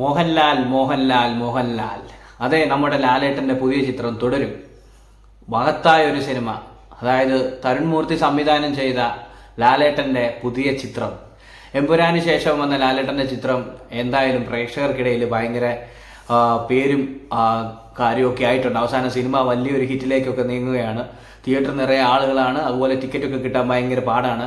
മോഹൻലാൽ മോഹൻലാൽ മോഹൻലാൽ. അതെ നമ്മുടെ ലാലേട്ടന്റെ പുതിയ ചിത്രം തുടരും. മഹത്തായ ഒരു സിനിമ. അതായത് തരുൺമൂർത്തി സംവിധാനം ചെയ്ത ലാലേട്ടന്റെ പുതിയ ചിത്രം. എമ്പുരാന് ശേഷം വന്ന ലാലേട്ടന്റെ ചിത്രം എന്തായാലും പ്രേക്ഷകർക്കിടയിൽ ഭയങ്കര പേരും കാര്യമൊക്കെ ആയിട്ടുണ്ട്. അവസാന സിനിമ വലിയൊരു ഹിറ്റിലേക്കൊക്കെ നീങ്ങുകയാണ്. തിയേറ്റർ നിറയെ ആളുകളാണ്. അതുപോലെ ടിക്കറ്റൊക്കെ കിട്ടാൻ ഭയങ്കര പാടാണ്.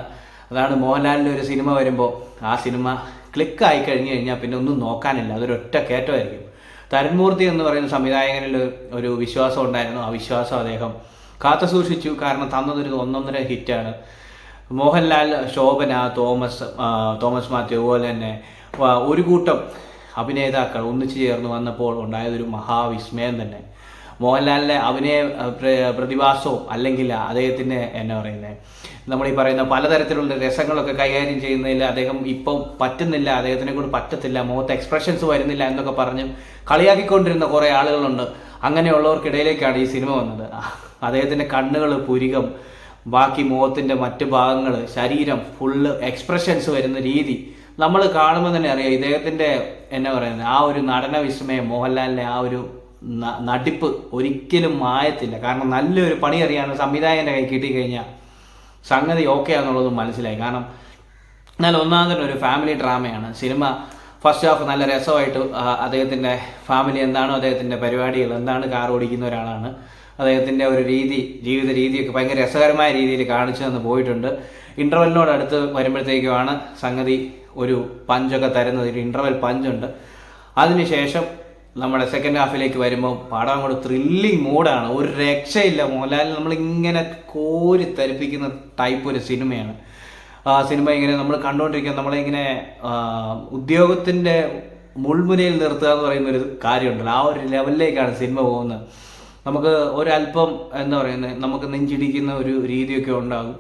അതാണ് മോഹൻലാലിന്റെ ഒരു സിനിമ വരുമ്പോൾ ആ സിനിമ ക്ലിക്കായി കഴിഞ്ഞു കഴിഞ്ഞാൽ പിന്നെ ഒന്നും നോക്കാനില്ല. അതൊരു ഒറ്റ കയറ്റമായിരിക്കും തരുൺമൂർത്തി എന്ന് പറയുന്ന സംവിധായകനിൽ ഒരു വിശ്വാസം ഉണ്ടായിരുന്നു. ആ വിശ്വാസം അദ്ദേഹം കാത്തു സൂക്ഷിച്ചു. കാരണം തന്നതൊരു ഒന്നൊന്നര ഹിറ്റാണ്. മോഹൻലാൽ ശോഭന തോമസ് തോമസ് മാത്യു അതുപോലെ തന്നെ ഒരു കൂട്ടം അഭിനേതാക്കൾ ഒന്നിച്ചു ചേർന്ന് വന്നപ്പോൾ ഉണ്ടായതൊരു മഹാവിസ്മയം തന്നെ. മോഹൻലാലിന്റെ അഭിനയ പ്രതിഭാസോ അല്ലെങ്കിൽ അദ്ദേഹത്തിന്റെ എന്നാ പറയുന്നത് നമ്മൾ ഈ പറയുന്ന പലതരത്തിലുള്ള രസങ്ങളൊക്കെ കൈകാര്യം ചെയ്യുന്നതിൽ അദ്ദേഹം ഇപ്പം പറ്റുന്നില്ല അദ്ദേഹത്തിനെ കൊണ്ട് പറ്റത്തില്ല മുഖത്ത് എക്സ്പ്രഷൻസ് വരുന്നില്ല എന്നൊക്കെ പറഞ്ഞ് കളിയാക്കിക്കൊണ്ടിരുന്ന കുറേ ആളുകളുണ്ട്. അങ്ങനെയുള്ളവർക്കിടയിലേക്കാണ് ഈ സിനിമ വന്നത്. അദ്ദേഹത്തിന്റെ കണ്ണുകൾ പുരികം ബാക്കി മുഖത്തിന്റെ മറ്റു ഭാഗങ്ങൾ ശരീരം ഫുള്ള് എക്സ്പ്രഷൻസ് വരുന്ന രീതി നമ്മൾ കാണുമ്പോൾ തന്നെ അറിയാം. ഇദ്ദേഹത്തിന്റെ എന്നാ പറയുന്നത് ആ ഒരു നടന വിസ്മയം മോഹൻലാലിന്റെ ആ ഒരു നടിപ്പ് ഒരിക്കലും മായത്തില്ല. കാരണം നല്ലൊരു പണി അറിയാവുന്ന സംവിധായകന്റെ കൈ കിട്ടിക്കഴിഞ്ഞാൽ സംഗതി ഓക്കെ ആണെന്നുള്ളത് മനസ്സിലായി. കാരണം എന്നാൽ ഒന്നാം തന്നെ ഒരു ഫാമിലി ഡ്രാമയാണ് സിനിമ ഫസ്റ്റ് ഹാഫ് നല്ല രസമായിട്ട് അദ്ദേഹത്തിന്റെ ഫാമിലി എന്താണോ അദ്ദേഹത്തിന്റെ പരിപാടികൾ എന്താണ് കാർ ഓടിക്കുന്ന ഒരാളാണ് അദ്ദേഹത്തിന്റെ ഒരു രീതി ജീവിത രീതിയൊക്കെ ഭയങ്കര രസകരമായ രീതിയിൽ കാണിച്ചു തന്നു പോയിട്ടുണ്ട്. ഇന്റർവെല്ലിനോട് അടുത്ത് വരുമ്പോഴത്തേക്കുമാണ് സംഗതി ഒരു പഞ്ചൊക്കെ തരുന്നത്. ഒരു ഇന്റർവെൽ പഞ്ചുണ്ട് അതിനുശേഷം നമ്മുടെ സെക്കൻഡ് ഹാഫിലേക്ക് വരുമ്പോൾ പടം അങ്ങോട്ട് ത്രില്ലിങ് മൂഡാണ് ഒരു രക്ഷയില്ല മോഹൻലാൽ. നമ്മളിങ്ങനെ കോരി തരിപ്പിക്കുന്ന ടൈപ്പ് ഒരു സിനിമയാണ്. ആ സിനിമ ഇങ്ങനെ നമ്മൾ കണ്ടുകൊണ്ടിരിക്കുക നമ്മളിങ്ങനെ ഉദ്യോഗത്തിന്റെ മുൾമുനയിൽ നിർത്തുക എന്ന് പറയുന്ന ഒരു കാര്യമുണ്ടല്ലോ. ആ ഒരു ലെവലിലേക്കാണ് സിനിമ പോകുന്നത്. നമുക്ക് ഒരല്പം എന്താ പറയുന്നത് നമുക്ക് നെഞ്ചിടിക്കുന്ന ഒരു രീതിയൊക്കെ ഉണ്ടാകും.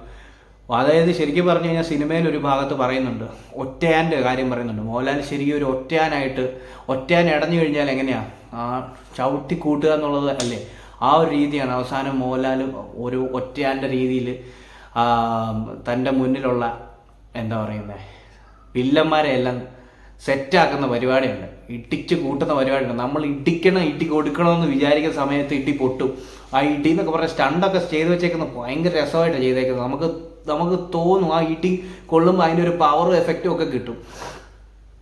അതായത് ശരിക്കും പറഞ്ഞു കഴിഞ്ഞാൽ സിനിമയിൽ ഒരു ഭാഗത്ത് പറയുന്നുണ്ട് ഒറ്റയാന്റെ കാര്യം പറയുന്നുണ്ട്. മോഹൻലാൽ ശരിക്കും ഒരു ഒറ്റയാനായിട്ട് ഒറ്റയാൻ ഇടഞ്ഞു കഴിഞ്ഞാൽ എങ്ങനെയാണ് ആ ചവിട്ടി കൂട്ടുക എന്നുള്ളത് അല്ലേ? ആ ഒരു രീതിയാണ്. അവസാനം മോഹൻലാൽ ഒരു ഒറ്റയാന്റെ രീതിയിൽ തന്റെ മുന്നിലുള്ള എന്താ പറയുന്നത് വില്ലന്മാരെ എല്ലാം സെറ്റാക്കുന്ന പരിപാടിയുണ്ട്. ഇടിച്ച് കൂട്ടുന്ന പരിപാടിയുണ്ട്. നമ്മൾ ഇടിക്കണം ഇടി കൊടുക്കണമെന്ന് വിചാരിക്കുന്ന സമയത്ത് ഇടി പൊട്ടും. ആ ഇടി എന്നൊക്കെ പറഞ്ഞ സ്റ്റണ്ടൊക്കെ ചെയ്ത് വെച്ചേക്കുന്നത് ഭയങ്കര രസമായിട്ടാണ് ചെയ്തേക്കുന്നത്. നമുക്ക് നമുക്ക് തോന്നും ആ ഇടി കൊള്ളുമ്പോൾ അതിന്റെ ഒരു പവറും എഫക്റ്റും ഒക്കെ കിട്ടും.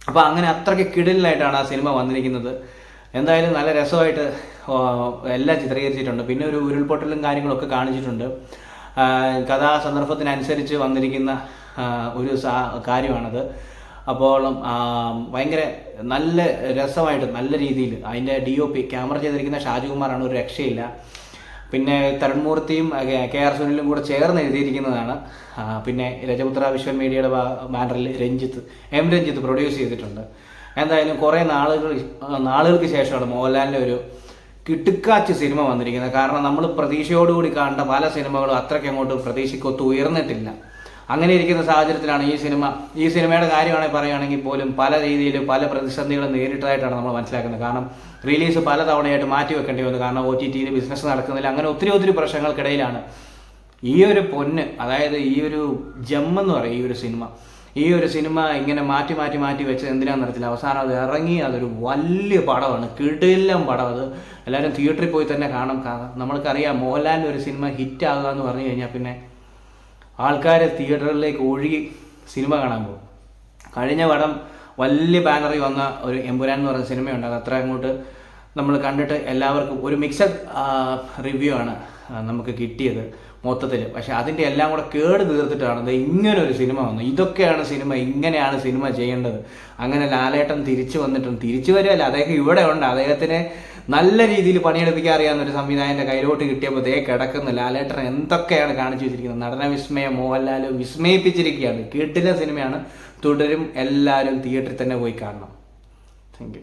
അപ്പോൾ അങ്ങനെ അത്രയ്ക്ക് കിടലിലായിട്ടാണ് ആ സിനിമ വന്നിരിക്കുന്നത്. എന്തായാലും നല്ല രസമായിട്ട് എല്ലാം ചിത്രീകരിച്ചിട്ടുണ്ട്. പിന്നെ ഒരു ഉരുൾപൊട്ടലും കാര്യങ്ങളൊക്കെ കാണിച്ചിട്ടുണ്ട്. കഥാ സന്ദർഭത്തിനനുസരിച്ച് വന്നിരിക്കുന്ന ഒരു സാ- കാര്യമാണത്. അപ്പോൾ ഭയങ്കര നല്ല രസമായിട്ട് നല്ല രീതിയിൽ അതിന്റെ ഡി ഒ പി ക്യാമറ ചെയ്തിരിക്കുന്ന ഷാജുകുമാറാണ് ഒരു രക്ഷയില്ല. പിന്നെ തരുൺമൂർത്തിയും കെ- ആർ സുനിലും കൂടെ ചേർന്ന് എഴുതിയിരിക്കുന്നതാണ്. പിന്നെ രജപുത്ര വിശ്വൻ മീഡിയയുടെ ബാനറിൽ രഞ്ജിത്ത് എം രഞ്ജിത്ത് പ്രൊഡ്യൂസ് ചെയ്തിട്ടുണ്ട്. എന്തായാലും കുറേ നാളുകൾ നാളുകൾക്ക് ശേഷമാണ് മോഹൻലാലിന്റെ ഒരു കിട്ടുക്കാച്ച് സിനിമ വന്നിരിക്കുന്നത്. കാരണം നമ്മൾ പ്രതീക്ഷയോടുകൂടി കാണേണ്ട പല സിനിമകളും അത്രയ്ക്ക് അങ്ങോട്ട് പ്രതീക്ഷയ്ക്കൊത്ത് ഉയർന്നിട്ടില്ല അങ്ങനെ ഇരിക്കുന്ന സാഹചര്യത്തിലാണ് ഈ സിനിമ. ഈ സിനിമയുടെ കാര്യമാണെങ്കിൽ പറയുകയാണെങ്കിൽ പോലും പല രീതിയിൽ പല പ്രതിസന്ധികളും നേരിട്ടതായിട്ടാണ് നമ്മൾ മനസ്സിലാക്കുന്നത്. കാരണം റിലീസ് പല തവണയായിട്ട് മാറ്റി വെക്കേണ്ടി വന്നു. കാരണം ഒ ടി ടിയിൽ ബിസിനസ് നടക്കുന്നില്ല. അങ്ങനെ ഒത്തിരി ഒത്തിരി പ്രശ്നങ്ങൾക്കിടയിലാണ് ഈ ഒരു പൊന്ന് അതായത് ഈ ഒരു ജമ്മെന്ന് പറയും ഈ ഒരു സിനിമ. ഈ ഒരു സിനിമ ഇങ്ങനെ മാറ്റി മാറ്റി മാറ്റി വെച്ച് എന്തിനാണെന്ന് അറിയത്തില്ല. അവസാനം അത് ഇറങ്ങി അതൊരു വലിയ പടമാണ്. കിടിലം പടം അത്. എല്ലാവരും തിയേറ്ററിൽ പോയി തന്നെ കാണും. കാരണം നമ്മൾക്കറിയാം മോഹൻലാലിന്റെ ഒരു സിനിമ ഹിറ്റ് ആകുക എന്ന് പറഞ്ഞു കഴിഞ്ഞാൽ പിന്നെ ആൾക്കാർ തിയേറ്ററിലേക്ക് ഒഴുകി സിനിമ കാണാൻ പോകും. കഴിഞ്ഞ പടം വലിയ ബാനറിൽ വന്ന ഒരു എമ്പുരാൻ എന്ന് പറയുന്ന സിനിമയുണ്ട്. അത് അത്ര അങ്ങോട്ട് നമ്മൾ കണ്ടിട്ട് എല്ലാവർക്കും ഒരു മിക്സഡ് റിവ്യൂ ആണ് നമുക്ക് കിട്ടിയത് മൊത്തത്തിൽ പക്ഷെ അതിന്റെ എല്ലാം കൂടെ കേട് തീർത്തിട്ടാണ് ഇങ്ങനെ ഒരു സിനിമ വന്നു ഇതൊക്കെയാണ് സിനിമ ഇങ്ങനെയാണ് സിനിമ ചെയ്യേണ്ടത്. അങ്ങനെ ലാലേട്ടൻ തിരിച്ചു വന്നിട്ടുണ്ട് തിരിച്ചു വരുമല്ല അദ്ദേഹം ഇവിടെ ഉണ്ട്. അദ്ദേഹത്തിന് നല്ല രീതിയിൽ പണിയെടുപ്പിക്കാൻ അറിയാവുന്ന ഒരു സംവിധായകന്റെ കയ്യിലോട്ട് കിട്ടിയപ്പോൾ ദേ കിടക്കുന്ന ലാലേട്ടൻ എന്തൊക്കെയാണ് കാണിച്ചു വെച്ചിരിക്കുന്നത്? നടന വിസ്മയം മോഹൻലാൽ വിസ്മയിപ്പിച്ചിരിക്കുകയാണ്. കേട്ടില്ല സിനിമയാണ്. തുടരും എല്ലാവരും തിയേറ്ററിൽ തന്നെ പോയി കാണണം. താങ്ക്